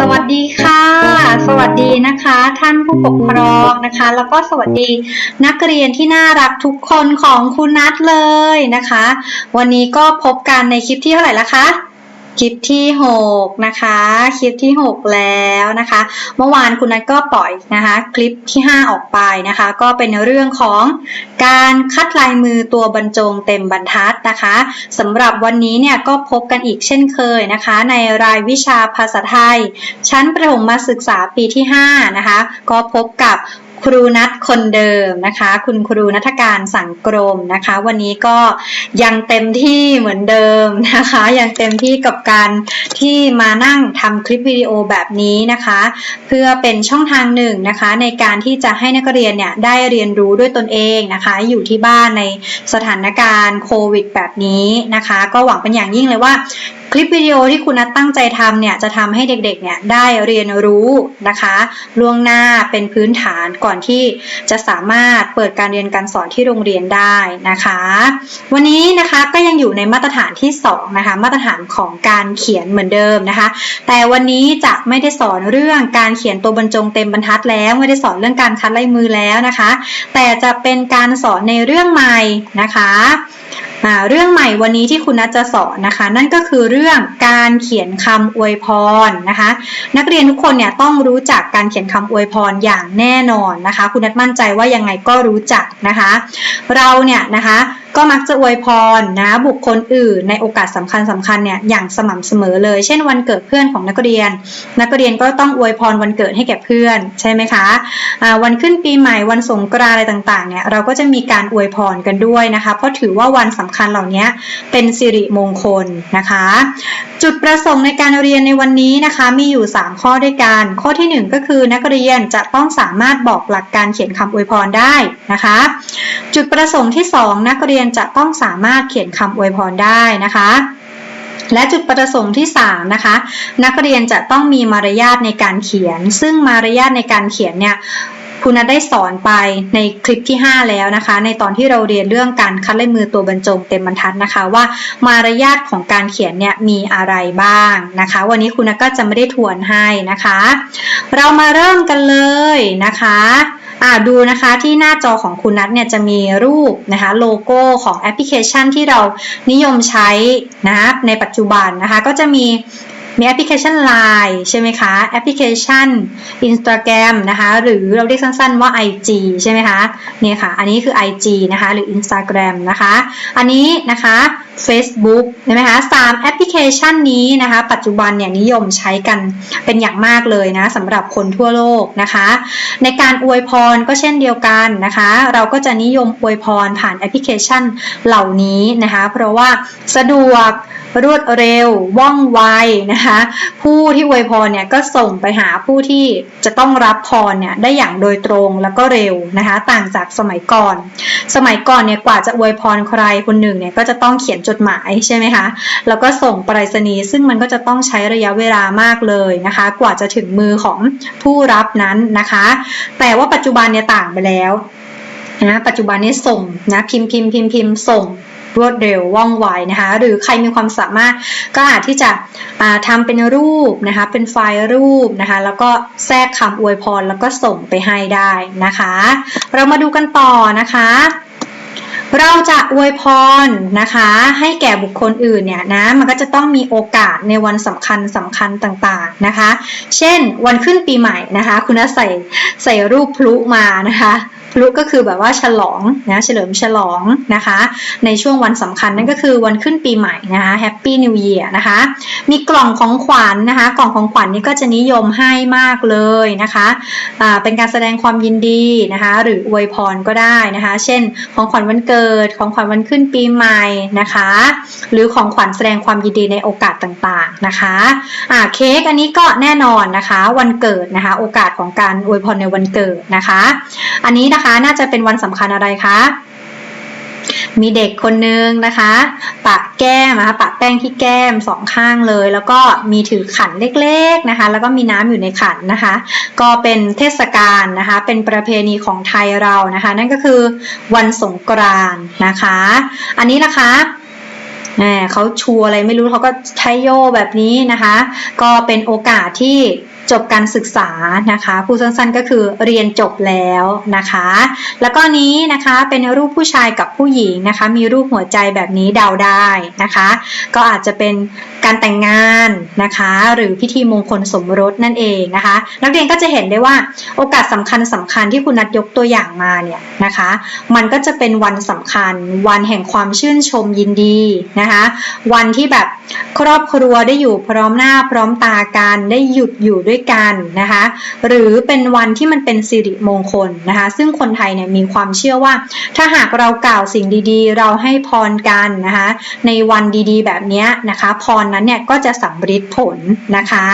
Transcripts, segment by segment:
สวัสดีค่ะ สวัสดีนะคะ ท่านผู้ปกครองนะคะ แล้วก็สวัสดีนักเรียนที่น่ารักทุกคนของคุณนัทเลยนะคะ วันนี้ก็พบกันในคลิปที่เท่าไหร่ละคะ คลิปที่6นะคะคลิปที่ 6 แล้วนะคะ เมื่อวานคุณนัทก็ปล่อยนะคะคลิปที่ 5 ออกไปนะคะ ก็เป็นเรื่องของการคัดลายมือตัวบรรจงเต็มบรรทัดนะคะสำหรับวันนี้เนี่ยก็พบกันอีกเช่นเคยนะคะ ในรายวิชาภาษาไทย ชั้นประถมศึกษาปีที่5นะคะก็พบกับ ครูนัทคนเดิมนะคะ คุณครูนัทการสังกรมนะคะ วันนี้ก็ยังเต็มที่เหมือนเดิมนะคะ ยังเต็มที่กับการที่มานั่งทำคลิปวิดีโอแบบนี้นะคะ เพื่อเป็นช่องทางหนึ่งนะคะ ในการที่จะให้นักเรียนเนี่ยได้เรียนรู้ด้วยตนเองนะคะ อยู่ที่บ้านในสถานการณ์โควิดแบบนี้นะคะ ก็หวังเป็นอย่างยิ่งเลยว่า คลิปวิดีโอที่คุณนัทตั้งใจทำเนี่ยจะทำให้เด็กๆเนี่ยได้เรียนรู้นะคะล่วงหน้าเป็นพื้นฐานก่อนที่จะสามารถเปิดการเรียนการสอนที่โรงเรียนได้นะคะ วันนี้นะคะก็ยังอยู่ในมาตรฐานที่2นะคะมาตรฐานของการเขียนเหมือนเดิมนะคะ แต่วันนี้จะไม่ได้สอนเรื่องการเขียนตัวบรรจงเต็มบรรทัดแล้ว ไม่ได้สอนเรื่องการคัดลายมือแล้วนะคะ แต่จะเป็นการสอนในเรื่องใหม่นะคะ เรื่องใหม่วันนี้ที่คุณนัทจะสอนนะคะ นั่นก็คือเรื่องการเขียนคำอวยพรนะคะ นักเรียนทุกคนเนี่ยต้องรู้จักการเขียนคำอวยพรอย่างแน่นอนนะคะ คุณนัทมั่นใจว่ายังไงก็รู้จักนะคะ เราเนี่ยนะคะ ก็มักจะอวยพรนะบุคคลอื่นในโอกาสสำคัญสำคัญเนี่ยอย่างสม่ำเสมอเลย เช่นวันเกิดเพื่อนของนักเรียน นักเรียนก็ต้องอวยพรวันเกิดให้แก่เพื่อนใช่ไหมคะะวันขึ้นปีใหม่วันสงกรานต์อะไรต่างๆเนี่ยเราก็จะมีการอวยพรกันด้วยนะคะ เพราะถือว่าวันสำคัญเหล่านี้เป็นสิริมงคลนะคะ จุดประสงค์ในการเรียนในวันนี้นะคะมีอยู่ 3 ข้อด้วยกัน ข้อทีหนึ่1 ก็คือนักเรียนจะต้องสามารถบอกหลักการเขียนคำอวยพรได้นะคะ จุดประสงค์ที่ 2 นักเรียนจะต้องสามารถเขียนคำอวยพรได้นะคะและจุดประสงค์ที่ 3 นะคะ นักเรียนจะต้องมีมารยาทในการเขียน ซึ่งมารยาทในการเขียนเนี่ย คุณนัทได้สอนไปในคลิปที่ 5 แล้วนะคะ ในตอนที่เราเรียนเรื่องการคัดลายมือตัวบรรจงเต็มบรรทัดนะคะ ว่ามารยาทของการเขียนเนี่ยมีอะไรบ้างนะคะ วันนี้คุณนัทก็จะไม่ได้ทวนให้นะคะ เรามาเริ่มกันเลยนะคะอ่าดูนะคะที่หน้าจอของคุณนัทเนี่ยจะมีรูปนะคะโลโก้ของแอปพลิเคชันที่เรานิยมใช้นะในปัจจุบันนะคะ ก็จะมี มีแอปพลิเคชัน Line ใช่ไหมคะแอปพลิเคชัน Instagram นะคะหรือเราเรียกสั้นๆว่า IG ใช่ไหมคะเนี่ยค่ะ อันนี้คือ IG นะคะหรือ Instagram นะคะ อันนี้นะคะ Facebook ใช่ไหมคะสามแอปพลิเคชันนี้นะคะ ปัจจุบันเนี่ยนิยมใช้กันเป็นอย่างมากเลยนะสำหรับคนทั่วโลกนะคะ ในการอวยพรก็เช่นเดียวกันนะคะ เราก็จะนิยมอวยพรผ่านแอปพลิเคชันเหล่านี้นะคะ เพราะว่าสะดวก รวดเร็ว ว่องไวนะคะ ผู้ที่อวยพรเนี่ยก็ส่งไปหาผู้ที่จะต้องรับพรเนี่ยได้อย่างโดยตรงแล้วก็เร็วนะคะ ต่างจากสมัยก่อน สมัยก่อนเนี่ยกว่าจะอวยพรใครคนหนึ่งเนี่ยก็จะต้องเขียนจดหมายใช่ไหมคะแล้วก็ส่งไปรษณีย์ซึ่งมันก็จะต้องใช้ระยะเวลามากเลยนะคะ กว่าจะถึงมือของผู้รับนั้นนะคะ แต่ว่าปัจจุบันเนี่ยต่างไปแล้วนะปัจจุบันนี้ส่งนะพิมพ์พิมพ์พิมพ์พิมพ์ส่ง รวดเร็วว่องไวนะคะหรือใครมีความสามารถก็อาจที่จะทำเป็นรูปนะคะเป็นไฟล์รูปนะคะแล้วก็แทรกคำอวยพรแล้วก็ส่งไปให้ได้นะคะ เรามาดูกันต่อนะคะเราจะอวยพรนะคะให้แก่บุคคลอื่นเนี่ยนะมันก็จะต้องมีโอกาสในวันสำคัญสำคัญต่างๆนะคะ เช่นวันขึ้นปีใหม่นะคะ คุณใส่ใส่รูปพลุมานะคะ ลุก็คือแบบว่าฉลองนะเฉลิมฉลองนะคะ ในช่วงวันสำคัญนั่นก็คือวันขึ้นปีใหม่นะคะแฮปปี้นิวเยียร์นะคะ มีกล่องของขวัญนนะคะ กล่องของขวัญนนี้ก็จะนิยมให้มากเลยนะคะอ่าเป็นการแสดงความยินดีนะคะ หรืออวยพรก็ได้นะคะ เช่น ของขวัญวันเกิดของขวัญวันขึ้นปีใหม่นะคะ หรือของขวัญแสดงความยินดีในโอกาสต่างๆนะคะอ่าเค้กอันนี้ก็แน่นอนนะคะ วันเกิดนะคะ โอกาสของการอวยพรในวันเกิดนะคะ อันนี้นะคะคะ น่าจะเป็นวันสำคัญอะไรคะมีเด็กคนนึงนะคะปะแก้มนะคะปะแป้งที่แก้มสองข้างเลย แล้วก็มีถือขันเล็กๆนะคะ แล้วก็มีน้ำอยู่ในขันนะคะ ก็เป็นเทศกาลนะคะ เป็นประเพณีของไทยเรานะคะ นั่นก็คือวันสงกรานต์นะคะ อันนี้นะคะเขาชูอะไรไม่รู้เขาก็ใช้โยแบบนี้นะคะ ก็เป็นโอกาสที่ จบการศึกษานะคะผู้สั้นๆก็คือเรียนจบแล้วนะคะ แล้วก็นี้นะคะเป็นรูปผู้ชายกับผู้หญิงนะคะ มีรูปหัวใจแบบนี้เดาได้นะคะ ก็อาจจะเป็นการแต่งงานนะคะ หรือพิธีมงคลสมรสนั่นเองนะคะ นักเรียนก็จะเห็นได้ว่าโอกาสสำคัญสำคัญที่คุณนัดยกตัวอย่างมาเนี่ยนะคะ มันก็จะเป็นวันสำคัญ วันแห่งความชื่นชมยินดีนะคะ วันที่แบบครอบครัวได้อยู่พร้อมหน้าพร้อมตากันได้หยุดอยู่ด้วยกันนะคะ หรือเป็นวันที่มันเป็นสิริมงคลนะคะ ซึ่งคนไทยเนี่ยมีความเชื่อว่า ถ้าหากเรากล่าวสิ่งดีๆ เราให้พรกันนะคะ ในวันดีๆ แบบนี้นะคะ พรนั้นเนี่ยก็จะสำฤทธิ์ผลนะคะ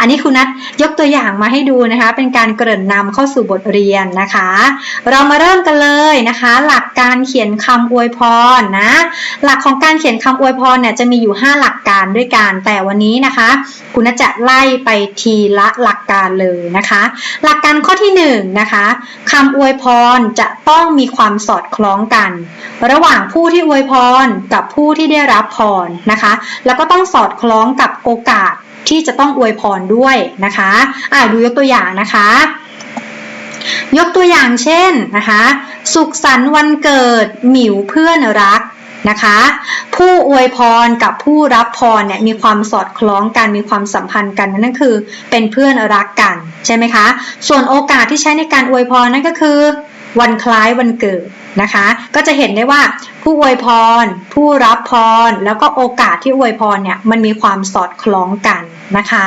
อันนี้คุณนัทยกตัวอย่างมาให้ดูนะคะ เป็นการเกริ่นนำเข้าสู่บทเรียนนะคะ เรามาเริ่มกันเลยนะคะ หลักการเขียนคำอวยพรนะหลักของการเขียนคำอวยพรเนี่ยจะมีอยู่ 5 หลักการด้วยกันแต่วันนี้นะคะ คุณนัทจะไล่ไปทีละหลักการเลยนะคะ หลักการข้อที่1นงนะคะคำอวยพรจะต้องมีความสอดคล้องกัน ระหว่างผู้ที่อวยพรกับผู้ที่ได้รับพรนะคะ แล้วก็ต้องสอดคล้องกับโอกาสที่จะต้องอวยพรด้วยนะคะอ่าดูยกตัวอย่างนะคะ ยกตัวอย่างเช่นนะคะ สุขสันต์วันเกิดหมิวเพื่อนรัก นะคะ ผู้อวยพรกับผู้รับพรเนี่ยมีความสอดคล้องกันมีความสัมพันธ์กันนั่นคือ เป็นเพื่อนรักกันใช่ไหมคะ ส่วนโอกาสที่ใช้ในการอวยพรนั่นก็คือ วันคล้ายวันเกิดนะคะ ก็จะเห็นได้ว่า ผู้อวยพร ผู้รับพร แล้วก็โอกาสที่อวยพรเนี่ยมันมีความสอดคล้องกันนะคะ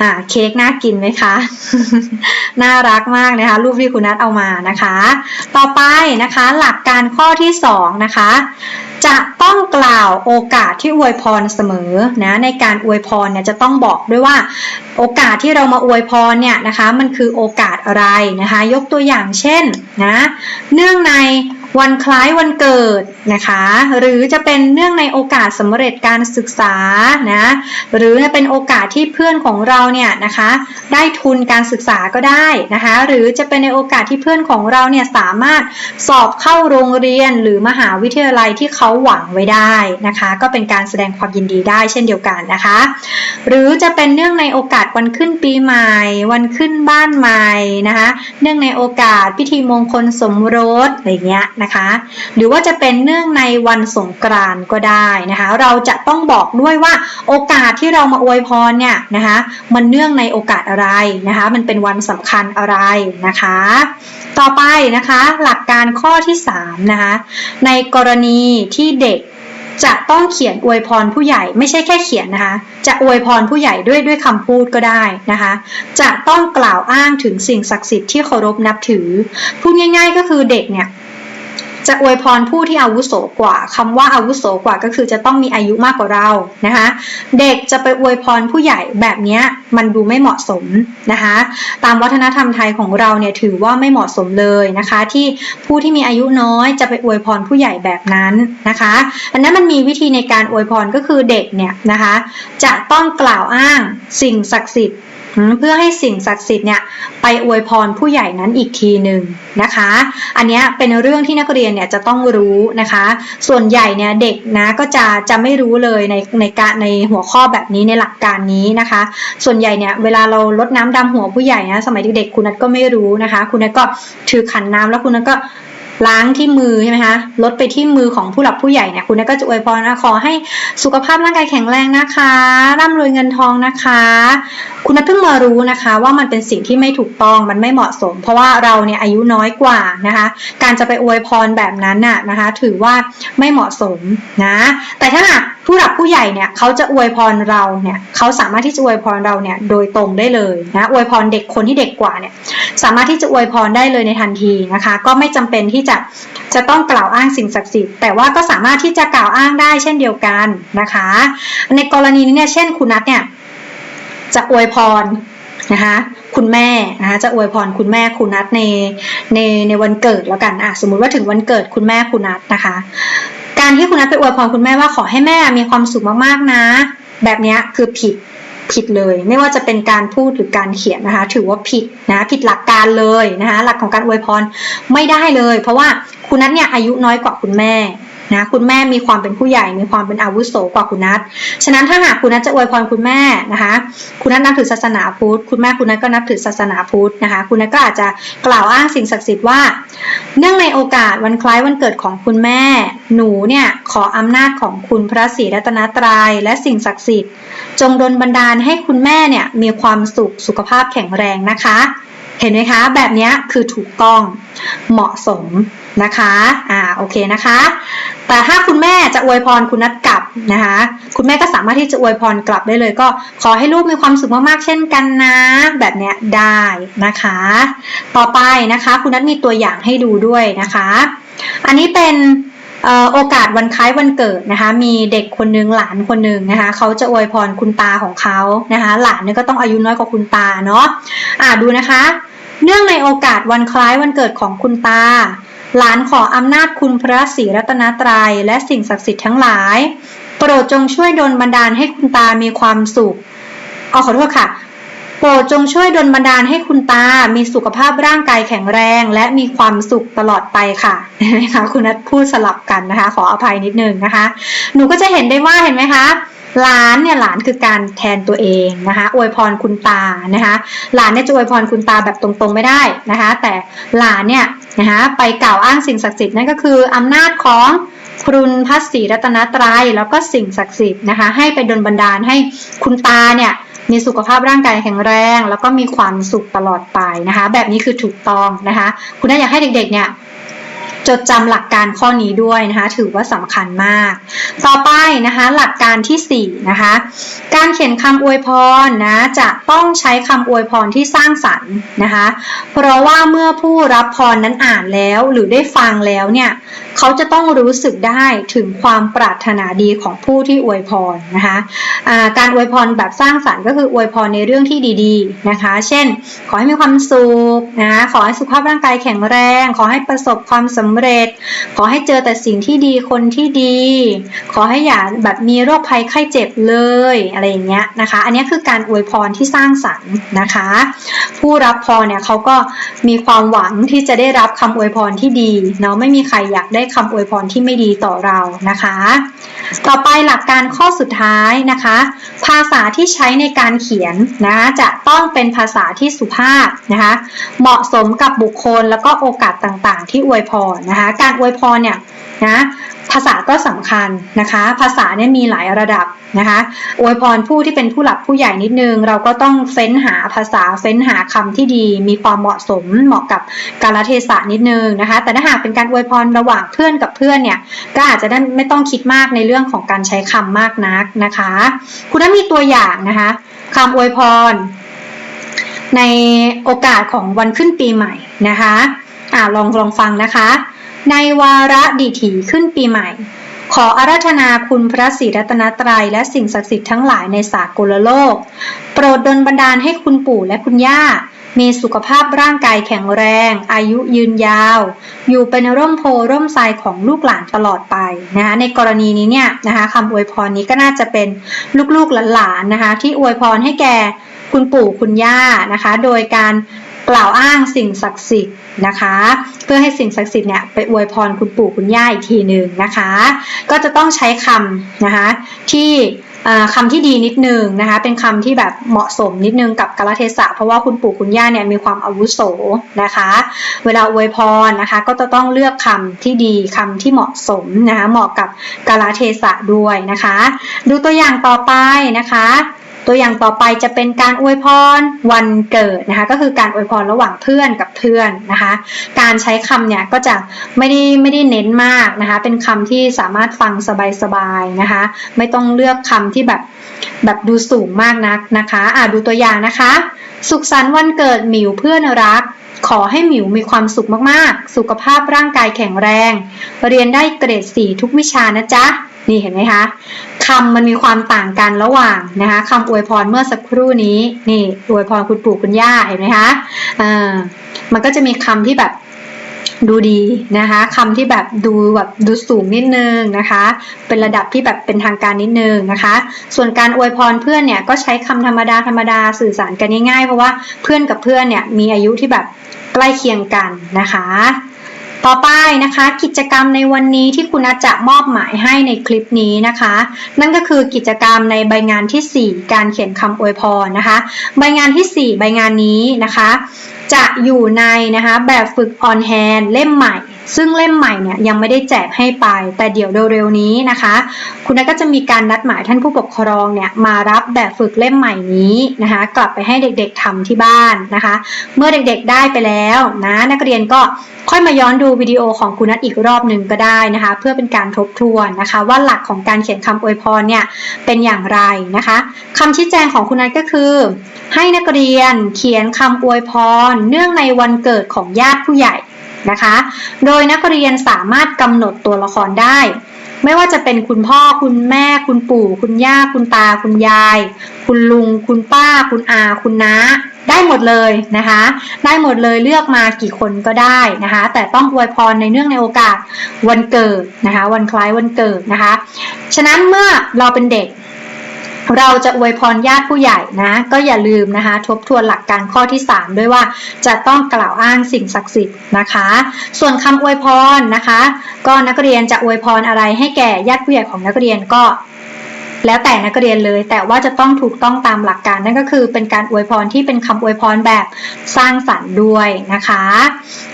อ่าเค้กน่ากินไหมคะ น่ารักมากนะคะ รูปที่คุณนัทเอามานะคะ ต่อไปนะคะหลักการข้อที่สองนะคะจะต้องกล่าวโอกาสที่อวยพรเสมอนะในการอวยพรเนี่ยจะต้องบอกด้วยว่า โอกาสที่เรามาอวยพรเนี่ยนะคะ มันคือโอกาสอะไรนะคะ ยกตัวอย่างเช่นนะเนื่องใน วันคล้ายวันเกิดนะคะ หรือจะเป็นเนื่องในโอกาสสำเร็จการศึกษานะหรือเป็นโอกาสที่เพื่อนของเราเนี่ยนะคะได้ทุนการศึกษาก็ได้นะคะ หรือจะเป็นในโอกาสที่เพื่อนของเราเนี่ยสามารถสอบเข้าโรงเรียนหรือมหาวิทยาลัยที่เขาหวังไว้ได้นะคะ ก็เป็นการแสดงความยินดีได้เช่นเดียวกันนะคะ หรือจะเป็นเนื่องในโอกาสวันขึ้นปีใหม่ วันขึ้นบ้านใหม่นะคะ เนื่องในโอกาสพิธีมงคลสมรสอะไรเงี้ยนะคะหรือว่าจะเป็นเนื่องในวันสงกรานต์ก็ได้นะคะ เราจะต้องบอกด้วยว่าโอกาสที่เรามาอวยพรเนี่ยนะคะมันเนื่องในโอกาสอะไรนะคะ มันเป็นวันสำคัญอะไรนะคะ ต่อไปนะคะหลักการข้อที่3นะคะในกรณีที่เด็กจะต้องเขียนอวยพรผู้ใหญ่ไม่ใช่แค่เขียนนะคะ จะอวยพรผู้ใหญ่ด้วยด้วยคำพูดก็ได้นะคะ จะต้องกล่าวอ้างถึงสิ่งศักดิ์สิทธิ์ที่เคารพนับถือ พูดง่าย ๆ ก็คือเด็กเนี่ย จะอวยพรผู้ที่อาวุโสกว่าคำว่าอาวุโสกว่าก็คือจะต้องมีอายุมากกว่าเรานะคะเด็กจะไปอวยพรผู้ใหญ่แบบนี้มันดูไม่เหมาะสมนะคะตามวัฒนธรรมไทยของเราเนี่ยถือว่าไม่เหมาะสมเลยนะคะ ที่ผู้ที่มีอายุน้อยจะไปอวยพรผู้ใหญ่แบบนั้นนะคะอันนั้นมันมีวิธีในการอวยพรก็คือเด็กเนี่ยนะคะจะต้องกล่าวอ้างสิ่งศักดิ์สิทธิ์ เพื่อให้สิ่งศักดิ์สิทธิ์เนี่ยไปอวยพรผู้ใหญ่นั้นอีกทีหนึ่งนะคะ อันนี้เป็นเรื่องที่นักเรียนเนี่ยจะต้องรู้นะคะ ส่วนใหญ่เนี่ยเด็กนะก็จะจะไม่รู้เลยในในการในหัวข้อแบบนี้ในหลักการนี้นะคะ ส่วนใหญ่เนี่ยเวลาเราลดน้ำดำหัวผู้ใหญ่นะสมัยเด็กๆคุณนัทก็ไม่รู้นะคะ คุณนัทก็ถือขันน้ำแล้วคุณนัทก็ ล้างที่มือใช่ไหมคะลดไปที่มือของผู้หลักผู้ใหญ่เนี่ยคุณก็จะอวยพรนะขอให้สุขภาพร่างกายแข็งแรงนะคะ ร่ำรวยเงินทองนะคะ คุณนัทเพิ่งมารู้นะคะ ว่ามันเป็นสิ่งที่ไม่ถูกต้องมันไม่เหมาะสม เพราะว่าเราเนี่ยอายุน้อยกว่านะคะ การจะไปอวยพรแบบนั้นน่ะนะคะ ถือว่าไม่เหมาะสมนะ แต่ถ้าหาก ผู้หลักผู้ใหญ่เนี่ยเขาจะอวยพรเราเนี่ยเขาสามารถที่จะอวยพรเราเนี่ยโดยตรงได้เลยนะอวยพรเด็กคนที่เด็กกว่าเนี่ยสามารถที่จะอวยพรได้เลยในทันทีนะคะ ก็ไม่จำเป็นที่จะจะต้องกล่าวอ้างสิ่งศักดิ์สิทธิ์แต่ว่าก็สามารถที่จะกล่าวอ้างได้เช่นเดียวกันนะคะ ในกรณีนี้เนี่ยเช่นคุณนัทเนี่ยจะอวยพรนะคะคุณแม่นะคะจะอวยพรคุณแม่คุณนัทในในในวันเกิดแล้วกันอะสมมุติว่าถึงวันเกิดคุณแม่คุณนัทนะคะ การที่คุณนัทไปอวยพรคุณแม่ว่าขอให้แม่มีความสุขมากๆนะ แบบนี้คือผิดผิดเลย ไม่ว่าจะเป็นการพูดหรือการเขียนนะคะ ถือว่าผิดนะผิดหลักการเลยนะคะ หลักของการอวยพรไม่ได้เลย เพราะว่าคุณนัทเนี่ยอายุน้อยกว่าคุณแม่ นะคุณแม่มีความเป็นผู้ใหญ่มีความเป็นอาวุโสกว่าคุณนัทฉะนั้นถ้าหากคุณนัทจะอวยพรคุณแม่นะคะ คุณนัทนับถือศาสนาพุทธคุณแม่คุณนัทก็นับถือศาสนาพุทธนะคะ คุณนัทก็อาจจะกล่าวอ้างสิ่งศักดิ์สิทธิ์ว่า เนื่องในโอกาสวันคล้ายวันเกิดของคุณแม่ หนูเนี่ยขออำนาจของคุณพระศรีรัตนตรัยและสิ่งศักดิ์สิทธิ์ จงดลบันดาลให้คุณแม่เนี่ยมีความสุขสุขภาพแข็งแรงนะคะ เห็นไหมคะ แบบนี้คือถูกต้องเหมาะสมนะคะอ่าโอเคนะคะ แต่ถ้าคุณแม่จะอวยพรคุณนัดกลับนะคะ คุณแม่ก็สามารถที่จะอวยพรกลับได้เลย ก็ขอให้ลูกมีความสุขมากๆเช่นกันนะ แบบเนี้ยได้นะคะ ต่อไปนะคะ คุณนัดมีตัวอย่างให้ดูด้วยนะคะ อันนี้เป็น โอกาสวันคล้ายวันเกิดนะคะ มีเด็กคนหนึงหลานคนหนึ่งนะคะเขาจะอวยพรคุณตาของเขานะคะ หลานเนี่ยก็ต้องอายุน้อยกว่าคุณตาเนาะอ่าดูนะคะ เนื่องในโอกาสวันคล้ายวันเกิดของคุณตาหลานขออำนาจคุณพระศรีรัตนตรัยและสิ่งศักดิ์สิทธิ์ทั้งหลาย โปรดจงช่วยดลบันดาลให้คุณตามีความสุข เอาขอโทษค่ะ โปรดจงช่วยดลบันดาลให้คุณตา มีสุขภาพร่างกายแข็งแรง และมีความสุขตลอดไปค่ะนไหมคะคุณนัทพูดสลับกันนะคะ ขออภัยนิดนึงนะคะ หนูก็จะเห็นได้ว่าเห็นไหมคะหลานเนี่ยหลานคือการแทนตัวเองนะคะอวยพรคุณตานะคะ หลานเนี่ยจะอวยพรคุณตาแบบตรงๆไม่ได้นะคะ แต่หลานเนี่ยนะคะไปกล่าวอ้างสิ่งศักดิ์สิทธิ์นั่นก็คืออำนาจของคุณพระศรีรัตนตรัยแล้วก็สิ่งศักดิ์สิทธิ์นะคะ ให้ไปดลบันดาลให้คุณตาเนี่ย มีสุขภาพร่างกายแข็งแรง แล้วก็มีความสุขตลอดไปนะคะ แบบนี้คือถูกต้องนะคะ คุณน่อยากให้เด็กๆเนี่ยจดจำหลักการข้อนี้ด้วยนะคะถือว่าสำคัญมาก ต่อไปนะคะหลักการที่4นะคะการเขียนคำอวยพรนะจะต้องใช้คำอวยพรที่สร้างสรรค์นะคะเพราะว่าเมื่อผู้รับพรนั้นอ่านแล้วหรือได้ฟังแล้วเนี่ย เขาจะต้องรู้สึกได้ถึงความปรารถนาดีของผู้ที่อวยพรนะคะะการอวยพรแบบสร้างสรรค์ก็คืออวยพรในเรื่องที่ดีๆนะคะ เช่น ขอให้มีความสุขนะคะขอให้สุขภาพร่างกายแข็งแรง ขอให้ประสบความสำเร็จ ขอให้เจอแต่สิ่งที่ดีคนที่ดี ขอให้อย่าแบบมีโรคภัยไข้เจ็บเลยอะไรอย่างเงี้ยนะคะ อันนี้คือการอวยพรที่สร้างสรรค์นะคะ ผู้รับพรเนี่ยเขาก็มีความหวังที่จะได้รับคำอวยพรที่ดีเนาะไม่มีใครอยากได้คำอวยพรที่ไม่ดีต่อเรานะคะ ต่อไปหลักการข้อสุดท้ายนะคะ ภาษาที่ใช้ในการเขียนนะจะต้องเป็นภาษาที่สุภาพนะคะ เหมาะสมกับบุคคลแล้วก็โอกาสต่างๆ ที่อวยพรนะคะ การอวยพรเนี่ยนะ ภาษาก็สำคัญนะคะ ภาษาเนี่ยมีหลายระดับนะคะอวยพรผู้ที่เป็นผู้หลักผู้ใหญ่นิดนึง เราก็ต้องเฟ้นหาภาษาเฟ้นหาคำที่ดี มีความเหมาะสมเหมาะกับกาลเทศะนิดนึงนะคะ แต่ถ้าหากเป็นการอวยพรระหว่างเพื่อนกับเพื่อนเนี่ยก็อาจจะได้ไม่ต้องคิดมากในเรื่องของการใช้คำมากนักนะคะ คุณได้มีตัวอย่างนะคะคำอวยพร ในโอกาสของวันขึ้นปีใหม่นะคะอ่าลองลองฟังนะคะ ในวาระดิถีขึ้นปีใหม่ ขออาราธนาคุณพระศรีรัตนตรัยและสิ่งศักดิ์สิทธิ์ทั้งหลายในสากลโลก โปรดดลบันดาลให้คุณปู่และคุณย่า มีสุขภาพร่างกายแข็งแรง อายุยืนยาว อยู่เป็นร่มโพร่มทรายของลูกหลานตลอดไปนะคะในกรณีนี้เนี่ยนะคะคำอวยพรนี้ก็น่าจะเป็นลูกๆหลานๆนะคะที่อวยพรให้แก่คุณปู่คุณย่านะคะ โดยการกล่าวอ้างสิ่งศักดิ์สิทธิ์ นะคะ เพื่อให้สิ่งศักดิ์สิทธิ์เนี่ยไปอวยพรคุณปู่คุณย่าอีกทีหนึ่งนะคะ ก็จะต้องใช้คำนะคะที่คำที่ดีนิดนึงนะคะ เป็นคำที่แบบเหมาะสมนิดนึงกับกาลเทศะเพราะว่าคุณปู่คุณย่าเนี่ยมีความอาวุโสนะคะ เวลาอวยพรนะคะ ก็จะต้องเลือกคำที่ดีคำที่เหมาะสมนะคะเหมาะกับกาลเทศะด้วยนะคะ ดูตัวอย่างต่อไปนะคะ ตัวอย่างต่อไปจะเป็นการอวยพรวันเกิดนะคะ ก็คือการอวยพรระหว่างเพื่อนกับเพื่อนนะคะ การใช้คำเนี่ยก็จะไม่ได้ไม่ได้เน้นมากนะคะ เป็นคำที่สามารถฟังสบายๆนะคะ ไม่ต้องเลือกคำที่แบบแบบดูสูงมากนักนะคะอ่าดูตัวอย่างนะคะ สุขสันต์วันเกิดหมิวเพื่อนรักขอให้หมิวมีความสุขมากๆ สุขภาพร่างกายแข็งแรง เรียนได้เกรดสี่ทุกวิชานะจ๊ะ นี่เห็นไหมคะคำมันมีความต่างกันระหว่างนะคะคำอวยพรเมื่อสักครู่นี้ นี่อวยพรคุณปู่คุณย่าเห็นไหมคะอ่ามันก็จะมีคำที่แบบดูดีนะคะคำที่แบบดูแบบดูสูงนิดนึงนะคะ เป็นระดับที่แบบเป็นทางการนิดนึงนะคะ ส่วนการอวยพรเพื่อนเนี่ยก็ใช้คำธรรมดาธรรมดาสื่อสารกันง่ายๆเพราะว่าเพื่อนกับเพื่อนเนี่ยมีอายุที่แบบใกล้เคียงกันนะคะ ต่อไปนะคะ กิจกรรมในวันนี้ที่คุณอาจะมอบหมายให้ในคลิปนี้นะคะ นั่นก็คือกิจกรรมในใบงานทีสี่4 การเขียนคำอวยพรนะคะ ใบงานทีสี่ 4 ใบงานนี้นะคะ จะอยู่ในนะคะแบบฝึกออนแฮนเล่มใหม่ ซึ่งเล่มใหม่เนี่ยยังไม่ได้แจกให้ไป แต่เดี๋ยวเร็วๆนี้นะคะ คุณนัทก็จะมีการนัดหมายท่านผู้ปกครองเนี่ยมารับแบบฝึกเล่มใหม่นี้นะคะ กลับไปให้เด็กๆทำที่บ้านนะคะ เมื่อเด็กๆได้ไปแล้วนะนักเรียนก็ค่อยมาย้อนดูวิดีโอของคุณนัทอีกรอบหนึ่งก็ได้นะคะ เพื่อเป็นการทบทวนนะคะ ว่าหลักของการเขียนคำอวยพรเนี่ยเป็นอย่างไรนะคะคำชี้แจงของคุณนัทก็คือ ให้นักเรียนเขียนคำอวยพร เนื่องในวันเกิดของญาติผู้ใหญ่ นะคะ โดยนักเรียนสามารถกำหนดตัวละครได้ ไม่ว่าจะเป็นคุณพ่อ คุณแม่ คุณปู่ คุณย่า คุณตา คุณยาย คุณลุง คุณป้า คุณอา คุณน้า ได้หมดเลยนะคะ ได้หมดเลยเลือกมากี่คนก็ได้นะคะ แต่ต้องอวยพรในเนื่องในโอกาสวันเกิดนะคะ วันคล้ายวันเกิดนะคะ ฉะนั้นเมื่อเราเป็นเด็ก เราจะอวยพรญาติผู้ใหญ่นะ ก็อย่าลืมนะคะ ทบทวนหลักการข้อที่ 3 ด้วยว่าจะต้องกล่าวอ้างสิ่งศักดิ์สิทธิ์นะคะ ส่วนคำอวยพรนะคะ ก็นักเรียนจะอวยพรอะไรให้แก่ญาติผู้ใหญ่ของนักเรียนก็แล้วแต่นักเรียนเลย แต่ว่าจะต้องถูกต้องตามหลักการนั่นก็คือเป็นการอวยพรที่เป็นคำอวยพรแบบสร้างสรรค์ด้วยนะคะ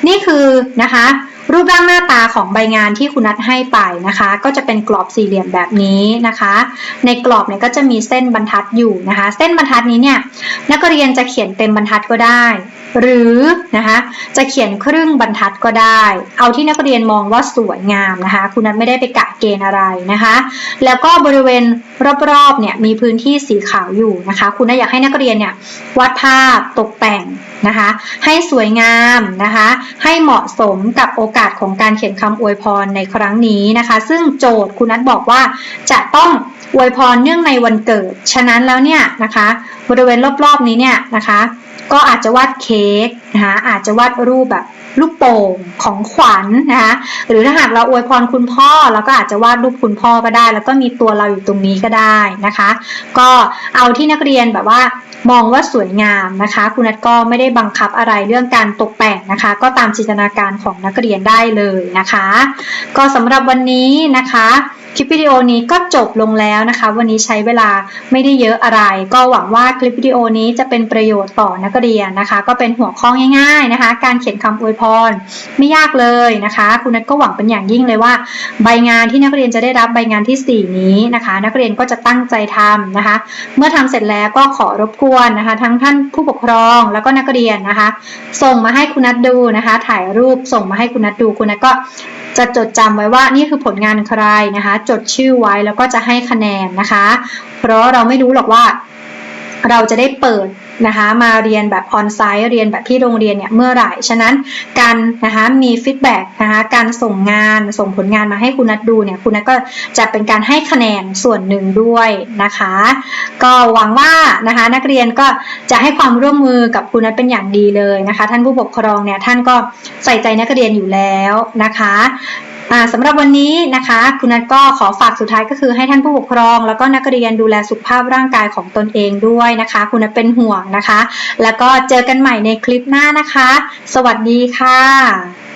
นี่คือนะคะ รูปร่างหน้าตาของใบงานที่คุณนัดให้ไปนะคะ ก็จะเป็นกรอบสี่เหลี่ยมแบบนี้นะคะ ในกรอบเนี่ยก็จะมีเส้นบรรทัดอยู่นะคะ เส้นบรรทัดนี้เนี่ยนักเรียนจะเขียนเต็มบรรทัดก็ได้ หรือนะคะจะเขียนครึ่งบรรทัดก็ได้ เอาที่นักเรียนมองว่าสวยงามนะคะคุณนัทไม่ได้ไปกะเกณฑ์อะไรนะคะ แล้วก็บริเวณรอบๆเนี่ยมีพื้นที่สีขาวอยู่นะคะ คุณนัทอยากให้นักเรียนเนี่ยวาดภาพตกแต่งนะคะ ให้สวยงามนะคะ ให้เหมาะสมกับโอกาสของการเขียนคำอวยพรในครั้งนี้นะคะ ซึ่งโจทย์คุณนัทบอกว่าจะต้องอวยพรเนื่องในวันเกิด ฉะนั้นแล้วเนี่ยนะคะ บริเวณรอบๆนี้เนี่ยนะคะ ก็อาจจะวาดเค้กนะคะอาจจะวาดรูปแบบลูกโป่งของขวัญนนะคะหรือถ้าหากเราอวยพรคุณพ่อเราก็อาจจะวาดรูปคุณพ่อก็ได้ แล้วก็มีตัวเราอยู่ตรงนี้ก็ได้นะคะ ก็เอาที่นักเรียนแบบว่ามองว่าสวยงามนะคะ คุณนัทก็ไม่ได้บังคับอะไรเรื่องการตกแต่งนะคะ ก็ตามจินตนาการของนักเรียนได้เลยนะคะ ก็สำหรับวันนี้นะคะคลิปวิดีโอนี้ก็จบลงแล้วนะคะ วันนี้ใช้เวลาไม่ได้เยอะอะไร ก็หวังว่าคลิปวิดีโอนี้จะเป็นประโยชน์ต่อนักเรียนนะคะ ก็เป็นหัวข้อง่าย ๆนะคะ การเขียนคำอวยพรไม่ยากเลยนะคะคุณนัทก็หวังเป็นอย่างยิ่งเลยว่า ใบงานที่นักเรียนจะได้รับใบงานที่ 4 นี้นะคะ นักเรียนก็จะตั้งใจทำนะคะ เมื่อทำเสร็จแล้วก็ขอรบกวนนะคะ ทั้งท่านผู้ปกครองแล้วก็นักเรียนนะคะ ส่งมาให้คุณนัทดูนะคะ ถ่ายรูปส่งมาให้คุณนัทดูคุณนัทก็จะจดจำไว้ว่านี่คือผลงานใครนะคะ จดชื่อไว้แล้วก็จะให้คะแนนนะคะ เพราะเราไม่รู้หรอกว่าเราจะได้เปิด นะคะมาเรียนแบบออนไซต์เรียนแบบที่โรงเรียนเนี่ยเมื่อไหร่ ฉะนั้นการนะคะมีฟีดแบ็กนะคะการส่งงานส่งผลงานมาให้คุณนัทดูเนี่ยคุณนัทก็จะเป็นการให้คะแนนส่วนหนึ่งด้วยนะคะ ก็หวังว่านะคะนักเรียนก็จะให้ความร่วมมือกับคุณนัทเป็นอย่างดีเลยนะคะ ท่านผู้ปกครองเนี่ยท่านก็ใส่ใจนักเรียนอยู่แล้วนะคะ สำหรับวันนี้นะคะ คุณนัทก็ขอฝากสุดท้ายก็คือให้ท่านผู้ปกครอง แล้วก็นักเรียนดูแลสุขภาพร่างกายของตนเองด้วยนะคะ คุณนัทเป็นห่วงนะคะ แล้วก็เจอกันใหม่ในคลิปหน้านะคะ สวัสดีค่ะ